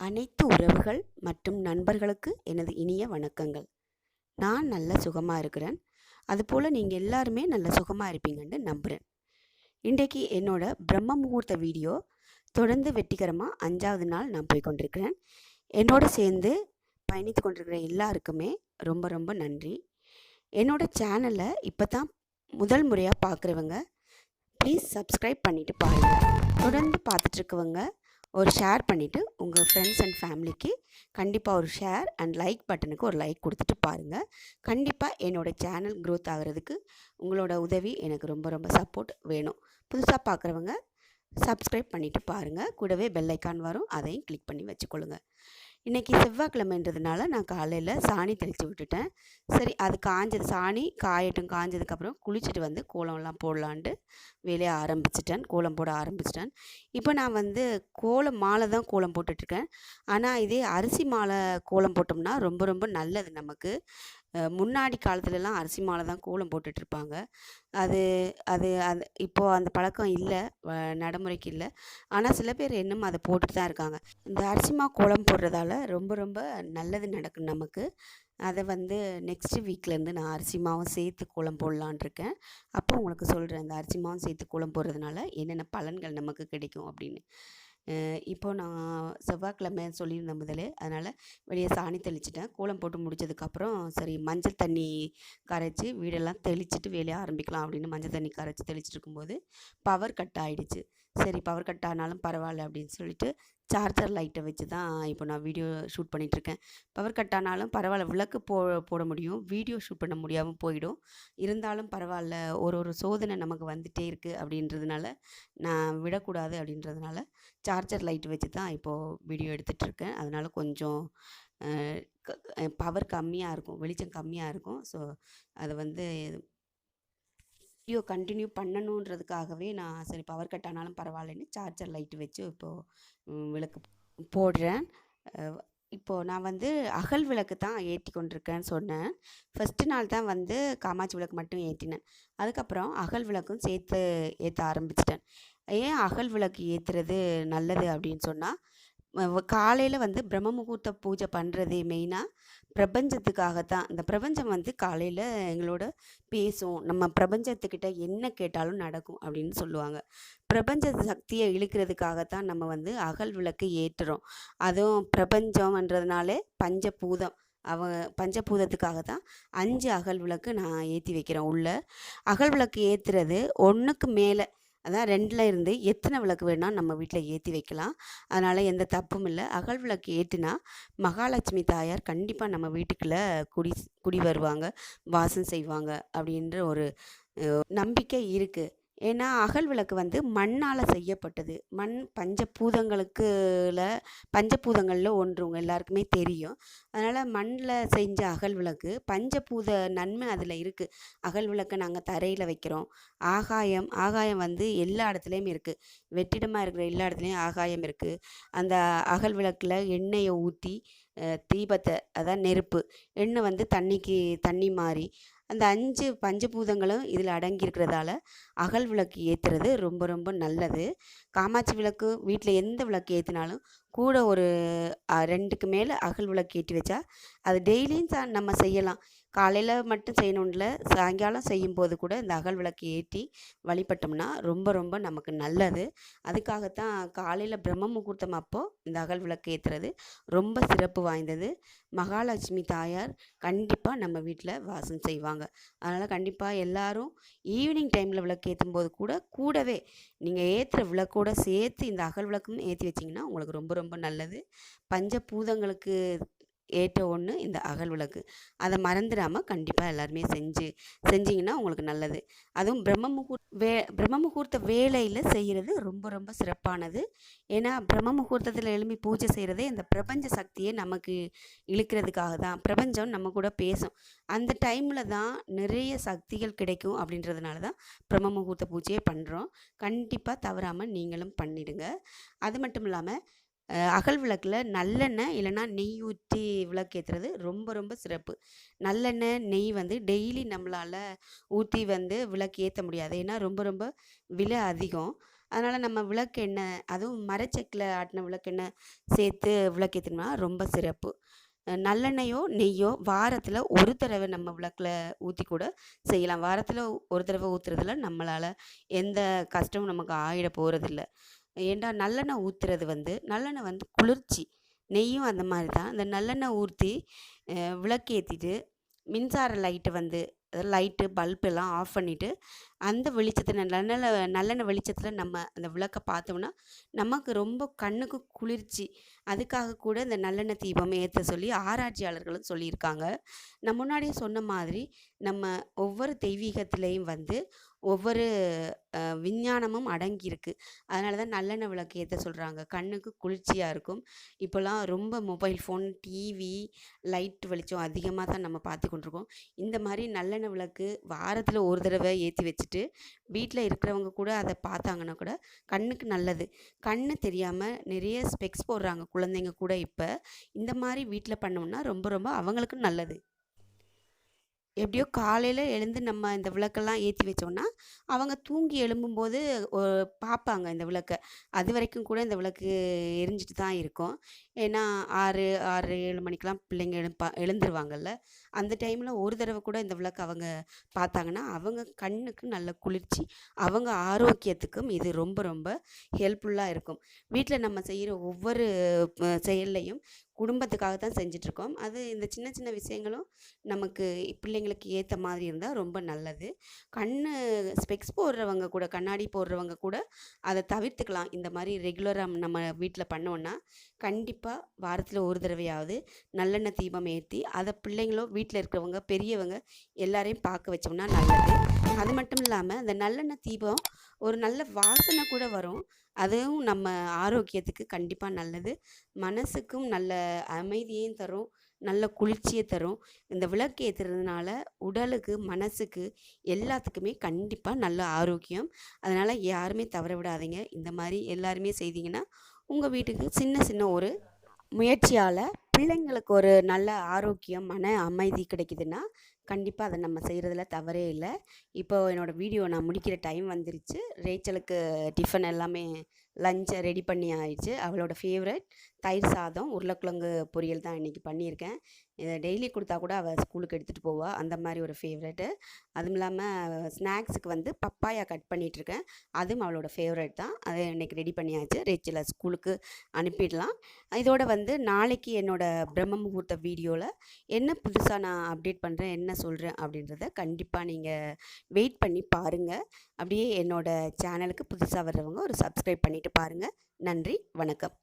அனைத்து உறவுகள் மற்றும் நண்பர்களுக்கு எனது இனிய வணக்கங்கள். நான் நல்ல சுகமாக இருக்கிறேன். அதுபோல் நீங்கள் எல்லாருமே நல்ல சுகமாக இருப்பீங்கன்னு நம்புகிறேன் இன்றைக்கு என்னோட பிரம்ம முகூர்த்த வீடியோ தொடர்ந்து வெற்றிகரமாக அஞ்சாவது நாள் நான் போய் கொண்டிருக்கிறேன். என்னோட சேர்ந்து பயணித்து கொண்டிருக்கிற எல்லாருக்குமே ரொம்ப ரொம்ப நன்றி. என்னோட சேனலை இப்போ தான் முதல் முறையாக பார்க்குறவங்க ப்ளீஸ் சப்ஸ்கிரைப் பண்ணிவிட்டு பாருங்கள் தொடர்ந்து பார்த்துட்ருக்கவங்க ஒரு ஷேர் பண்ணிவிட்டு உங்கள் ஃப்ரெண்ட்ஸ் அண்ட் ஃபேமிலிக்கு கண்டிப்பாக ஒரு ஷேர் அண்ட் லைக் பட்டனுக்கு ஒரு லைக் கொடுத்துட்டு பாருங்கள் கண்டிப்பாக என்னோடய சேனல் க்ரோத் ஆகிறதுக்கு உங்களோட உதவி எனக்கு ரொம்ப ரொம்ப சப்போர்ட் வேணும். புதுசாக பார்க்குறவங்க சப்ஸ்கிரைப் பண்ணிவிட்டு பாருங்கள் கூடவே பெல் ஐக்கான் வரும். அதையும் கிளிக் பண்ணி வச்சுக்கொள்ளுங்கள் இன்றைக்கி செவ்வாய்க்கிழமைன்றதுனால நான் காலையில் சாணி தெளித்து விட்டுட்டேன். சரி அது காஞ்சது சாணி காயட்டும் காஞ்சதுக்கப்புறம் குளிச்சுட்டு வந்து கோலம்லாம் போடலான்ட்டு வேலையை ஆரம்பிச்சிட்டேன். கோலம் போட ஆரம்பிச்சிட்டேன். இப்போ நான் வந்து கோலம் மாலை தான் கோலம் போட்டுட்ருக்கேன் ஆனால் இதே அரிசி மாலை கோலம் போட்டோம்னா ரொம்ப ரொம்ப நல்லது நமக்கு. முன்னாடி காலத்துலலாம் அரிசி மாலை தான் கோலம் போட்டுட்ருப்பாங்க. அது அது அது இப்போது அந்த பழக்கம் இல்லை. நடைமுறைக்கு இல்லை. ஆனால் சில பேர் இன்னும் அதை போட்டுட்டு தான் இருக்காங்க. இந்த அரிசி மா கோலம் போடுறதால ரொம்ப ரொம்ப நல்லது நடக்கும் நமக்கு. அதை வந்து நெக்ஸ்ட்டு வீக்லேருந்து நான் அரிசி மாவும் சேர்த்து கோலம் போடலான் இருக்கேன் அப்போ உங்களுக்கு சொல்கிறேன் அந்த அரிசி மாவும் சேர்த்து கோலம் போடுறதுனால என்னென்ன பலன்கள் நமக்கு கிடைக்கும் அப்படின்னு. இப்போ நான் செவ்வாய்க்கிழமை சொல்லியிருந்தேன் முதலே அதனால் வெளியே சாணி தெளிச்சிட்டேன். கோலம் போட்டு முடிச்சதுக்கப்புறம் சரி மஞ்சள் தண்ணி கரைச்சி வீடெல்லாம் தெளிச்சிட்டு வேலையை ஆரம்பிக்கலாம் அப்படின்னு மஞ்சள் தண்ணி கரைச்சி தெளிச்சிட்டு இருக்கும்போது பவர் கட் ஆகிடுச்சு சரி பவர் கட் ஆனாலும் பரவாயில்ல அப்படின்னு சொல்லிட்டு சார்ஜர் லைட்டை வச்சு தான் இப்போ நான் வீடியோ ஷூட் பண்ணிகிட்ருக்கேன் பவர் கட் ஆனாலும் பரவாயில்ல விளக்கு போ போட முடியும். வீடியோ ஷூட் பண்ண முடியாமல் போயிடும். இருந்தாலும் பரவாயில்ல ஒரு ஒரு சோதனை நமக்கு வந்துகிட்டே இருக்குது அப்படின்றதுனால நான் விடக்கூடாது அப்படின்றதுனால சார்ஜர் லைட் வச்சு தான் இப்போது வீடியோ எடுத்துகிட்ருக்கேன் அதனால் கொஞ்சம் பவர் கம்மியாக இருக்கும் வெளிச்சம் கம்மியாக இருக்கும். ஸோ அதை வந்து வீடியோ கண்டினியூ பண்ணணுன்றதுக்காகவே நான் சரி பவர் கட் ஆனாலும் பரவாயில்லன்னு சார்ஜர் லைட்டு வச்சு இப்போது விளக்கு போடுறேன். இப்போது நான் வந்து அகல் விளக்கு தான் ஏற்றி கொண்டிருக்கேன்னு சொன்னேன். ஃபஸ்ட்டு நாள் தான் வந்து காமாட்சி விளக்கு மட்டும் ஏற்றினேன் அதுக்கப்புறம் அகல் விளக்கும் சேர்த்து ஏற்ற ஆரம்பிச்சிட்டேன். ஏன் அகல் விளக்கு ஏற்றுறது நல்லது அப்படின்னு சொன்னால் காலையில் வந்து பிரம்ம முகூர்த்த பூஜை பண்ணுறதே மெயினாக பிரபஞ்சத்துக்காக தான் இந்த பிரபஞ்சம் வந்து காலையில் எங்களோட பேசும். நம்ம பிரபஞ்சத்துக்கிட்ட என்ன கேட்டாலும் நடக்கும் அப்படின்னு சொல்லுவாங்க. பிரபஞ்ச சக்தியை இழுக்கிறதுக்காகத்தான் நம்ம வந்து அகல் விளக்கு ஏற்றுறோம் அதுவும் பிரபஞ்சம்ன்றதுனாலே பஞ்சபூதம். அவ பஞ்சபூதத்துக்காக தான் அஞ்சு அகல் விளக்கு நான் ஏற்றி வைக்கிறேன். உள்ள அகல் விளக்கு ஏற்றுறது ஒன்றுக்கு மேலே அதான் ரெண்டில் இருந்து எத்தனை விளக்கு வேணால் நம்ம வீட்டில் ஏற்றி வைக்கலாம். அதனால் எந்த தப்பும் இல்லை. அகல் விளக்கு ஏற்றினா மகாலட்சுமி தாயார் கண்டிப்பாக நம்ம வீட்டுக்குள்ளே குடி குடி வருவாங்க வாசம் செய்வாங்க அப்படின்ற ஒரு நம்பிக்கை இருக்குது ஏன்னா அகல் விளக்கு வந்து மண்ணால் செய்யப்பட்டது. மண் பஞ்சபூதங்களுக்குல பஞ்சபூதங்களில் ஒன்று உங்கள் எல்லாருக்குமே தெரியும். அதனால் மண்ணில் செஞ்ச அகல் விளக்கு பஞ்சபூத நன்மை அதில் இருக்குது அகல் விளக்கை நாங்கள் தரையில் வைக்கிறோம். ஆகாயம் ஆகாயம் வந்து எல்லா இடத்துலையும் இருக்குது வெற்றிடமாக இருக்கிற எல்லா இடத்துலையும் ஆகாயம் இருக்குது அந்த அகல் விளக்கில் எண்ணெயை ஊற்றி தீபத்தை அதான் நெருப்பு எண்ணெய் வந்து தண்ணிக்கு தண்ணி மாறி அந்த அஞ்சு பஞ்சபூதங்களும் இதில் அடங்கியிருக்கிறதால அகல் விளக்கு ஏற்றுறது ரொம்ப ரொம்ப நல்லது. காமாட்சி விளக்கு வீட்டில் எந்த விளக்கு ஏற்றினாலும் கூட ஒரு ரெண்டுக்கு மேலே அகல் விளக்கு ஏற்றி வச்சா அது டெய்லியும் நம்ம செய்யலாம். காலையில் மட்டும் செய்யணும்ல சாயங்காலம் செய்யும்போது கூட இந்த அகல் விளக்கு ஏற்றி வழிபட்டோம்னா ரொம்ப ரொம்ப நமக்கு நல்லது. அதுக்காகத்தான் காலையில் பிரம்ம முகூர்த்தம் அப்போது இந்த அகல் விளக்கு ஏற்றுறது ரொம்ப சிறப்பு வாய்ந்தது. மகாலட்சுமி தாயார் கண்டிப்பாக நம்ம வீட்டில் வாசம் செய்வாங்க. அதனால் கண்டிப்பாக எல்லாரும் ஈவினிங் டைமில் விளக்கு ஏற்றும் போது கூட கூடவே நீங்கள் ஏற்றுற விளக்கோட சேர்த்து இந்த அகல் விளக்கும் ஏற்றி வச்சிங்கன்னா உங்களுக்கு ரொம்ப ரொம்ப நல்லது. பஞ்சபூதங்களுக்கு ஏற்ற ஒன்று இந்த அகல் விளக்கு. அதை மறந்துடாமல் கண்டிப்பாக எல்லாருமே செஞ்சு செஞ்சிங்கன்னா உங்களுக்கு நல்லது. அதுவும் பிரம்ம முகூர்த்த வே பிரம்ம முகூர்த்த வேலையில் செய்கிறது ரொம்ப ரொம்ப சிறப்பானது. ஏன்னா பிரம்ம முகூர்த்தத்தில் எழும்பி பூஜை செய்கிறதே இந்த பிரபஞ்ச சக்தியை நமக்கு இழுக்கிறதுக்காக தான். பிரபஞ்சம் நம்ம கூட பேசும். அந்த டைமில் தான் நிறைய சக்திகள் கிடைக்கும் அப்படின்றதுனால தான் பிரம்ம முகூர்த்த பூஜையை பண்ணுறோம் கண்டிப்பாக தவறாமல் நீங்களும் பண்ணிடுங்க. அது மட்டும் இல்லாமல் அகல் விளக்கில் நல்லெண்ணெய் இல்லைன்னா நெய் ஊற்றி விளக்கு ஏற்றுறது ரொம்ப ரொம்ப சிறப்பு. நல்லெண்ணெய் நெய் வந்து டெய்லி நம்மளால் ஊற்றி வந்து விளக்கு ஏற்ற முடியாது. ஏன்னா ரொம்ப ரொம்ப விலை அதிகம். அதனால் நம்ம விளக்கெண்ணெய் அதுவும் மரச்செக்கில் ஆட்டின விளக்கெண்ணெய் சேர்த்து விளக்கேற்றினோம்னா ரொம்ப சிறப்பு. நல்லெண்ணெயோ நெய்யோ வாரத்தில் ஒரு தடவை நம்ம விளக்கில் ஊற்றி கூட செய்யலாம். வாரத்தில் ஒரு தடவை ஊற்றுறதுல நம்மளால் எந்த கஷ்டமும் நமக்கு ஆகிட போகிறதில்ல ஏண்டா நல்லெண்ணெய் ஊற்றுறது வந்து? நல்லெண்ணெய் வந்து குளிர்ச்சி. நெய்யும் அந்த மாதிரி தான். அந்த நல்லெண்ணெய் ஊற்றி விளக்கேற்றிட்டு மின்சார லைட்டு வந்து லைட்டு பல்ப் எல்லாம் ஆஃப் பண்ணிவிட்டு அந்த வெளிச்சத்தில் நல்லெண்ணெய் நல்லெண்ணெய் வெளிச்சத்தில் நம்ம அந்த விளக்கை பார்த்தோம்னா நமக்கு ரொம்ப கண்ணுக்கு குளிர்ச்சி. அதுக்காக கூட இந்த நல்லெண்ணெய் தீபம் ஏற்ற சொல்லி ஆராய்ச்சியாளர்களும் சொல்லியிருக்காங்க. நான் முன்னாடியே சொன்ன மாதிரி நம்ம ஒவ்வொரு தெய்வீகத்திலையும் வந்து ஒவ்வொரு விஞ்ஞானமும் அடங்கியிருக்கு. அதனால தான் நல்லெண்ணெய் விளக்கு ஏற்ற சொல்கிறாங்க கண்ணுக்கு குளிர்ச்சியாக இருக்கும். இப்போல்லாம் ரொம்ப மொபைல் ஃபோன் டிவி லைட் வெளிச்சம் அதிகமாக தான் நம்ம பார்த்து கொண்டிருக்கோம். இந்த மாதிரி நல்லெண்ணெய் விளக்கு வாரத்தில் ஒரு தடவை ஏற்றி வச்சுட்டு வீட்டில் இருக்கிறவங்க கூட அதை பார்த்தாங்கன்னா கூட கண்ணுக்கு நல்லது. கண்ணு தெரியாமல் நிறைய ஸ்பெக்ஸ் போடுறாங்க குழந்தைங்க கூட இப்போ. இந்த மாதிரி வீட்டில் பண்ணோம்னா ரொம்ப ரொம்ப அவங்களுக்கும் நல்லது. எப்படியோ காலையில் எழுந்து நம்ம இந்த விளக்கெல்லாம் ஏற்றி வச்சோம்னா அவங்க தூங்கி எழும்பும்போது பார்ப்பாங்க இந்த விளக்கை. அது வரைக்கும் கூட இந்த விளக்கு எரிஞ்சிட்டு தான் இருக்கும். ஏன்னா ஆறு ஆறு ஏழு மணிக்கெலாம் பிள்ளைங்க எழுப்பா எழுந்துருவாங்கல்ல. அந்த டைமில் ஒரு தடவை கூட இந்த விளக்கு அவங்க பார்த்தாங்கன்னா அவங்க கண்ணுக்கு நல்ல குளிர்ச்சி அவங்க ஆரோக்கியத்துக்கும் இது ரொம்ப ரொம்ப ஹெல்ப்ஃபுல்லாக இருக்கும். வீட்டில் நம்ம செய்கிற ஒவ்வொரு செயல்லையும் குடும்பத்துக்காக தான் செஞ்சிட்ருக்கோம். அது இந்த சின்ன சின்ன விஷயங்களும் நமக்கு பிள்ளைங்களுக்கு ஏற்ற மாதிரி இருந்தால் ரொம்ப நல்லது. கண் ஸ்பெக்ஸ் போடுறவங்க கூட கண்ணாடி போடுறவங்க கூட அதை தவிர்த்துக்கலாம். இந்த மாதிரி ரெகுலராக நம்ம வீட்டில் பண்ணோன்னா கண்டிப்பாக வாரத்தில் ஒரு தடவையாவது நல்லெண்ணெய் தீபம் ஏற்றி அதை பிள்ளைங்களும் வீட்டில் இருக்கிறவங்க பெரியவங்க எல்லாரையும் பார்க்க வச்சோம்னா நல்லது. அது மட்டும் இல்லாமல் அந்த நல்லெண்ணெய் தீபம் ஒரு நல்ல வாசனை கூட வரும். அதுவும் நம்ம ஆரோக்கியத்துக்கு கண்டிப்பாக நல்லது. மனசுக்கும் நல்ல அமைதியையும் தரும். நல்ல குளிர்ச்சியை தரும். இந்த விளக்கு ஏற்றுறதுனால உடலுக்கு மனசுக்கு எல்லாத்துக்குமே கண்டிப்பாக நல்ல ஆரோக்கியம். அதனால் யாருமே தவற விடாதீங்க. இந்த மாதிரி எல்லாருமே செய்தீங்கன்னா உங்கள் வீட்டுக்கு சின்ன சின்ன ஒரு முயற்சியால் பிள்ளைங்களுக்கு ஒரு நல்ல ஆரோக்கியம் மன அமைதி கிடைக்குதுன்னா கண்டிப்பாக அதை நம்ம செய்கிறதுல தவறே இல்லை. இப்போ என்னோடய வீடியோ நான் முடிக்கிற டைம் வந்துருச்சு. ரேச்சலுக்கு டிஃபன் எல்லாமே லஞ்சை ரெடி பண்ணி ஆயிடுச்சு. அவளோட ஃபேவரட் தயிர் சாதம் உருளைக்கிழங்கு பொரியல் தான் இன்றைக்கி பண்ணியிருக்கேன். இதை டெய்லி கொடுத்தா கூட அவள் ஸ்கூலுக்கு எடுத்துகிட்டு போவாள் அந்த மாதிரி ஒரு ஃபேவரெட்டு அதுவும் இல்லாமல் ஸ்நாக்ஸுக்கு வந்து பப்பாயா கட் பண்ணிகிட்ருக்கேன் அதுவும் அவளோட ஃபேவரட் தான். அதை இன்றைக்கி ரெடி பண்ணியாச்சு. ரேச்சில் ஸ்கூலுக்கு அனுப்பிடலாம். இதோட வந்து நாளைக்கு என்னோடய பிரம்ம முகூர்த்த வீடியோவில் என்ன புதுசாக நான் அப்டேட் பண்ணுறேன் என்ன சொல்கிறேன் அப்படின்றத கண்டிப்பாக நீங்கள் வெயிட் பண்ணி பாருங்கள் அப்படியே என்னோடய சேனலுக்கு புதுசாக வர்றவங்க ஒரு சப்ஸ்கிரைப் பண்ணிவிட்டு பாருங்கள் நன்றி வணக்கம்.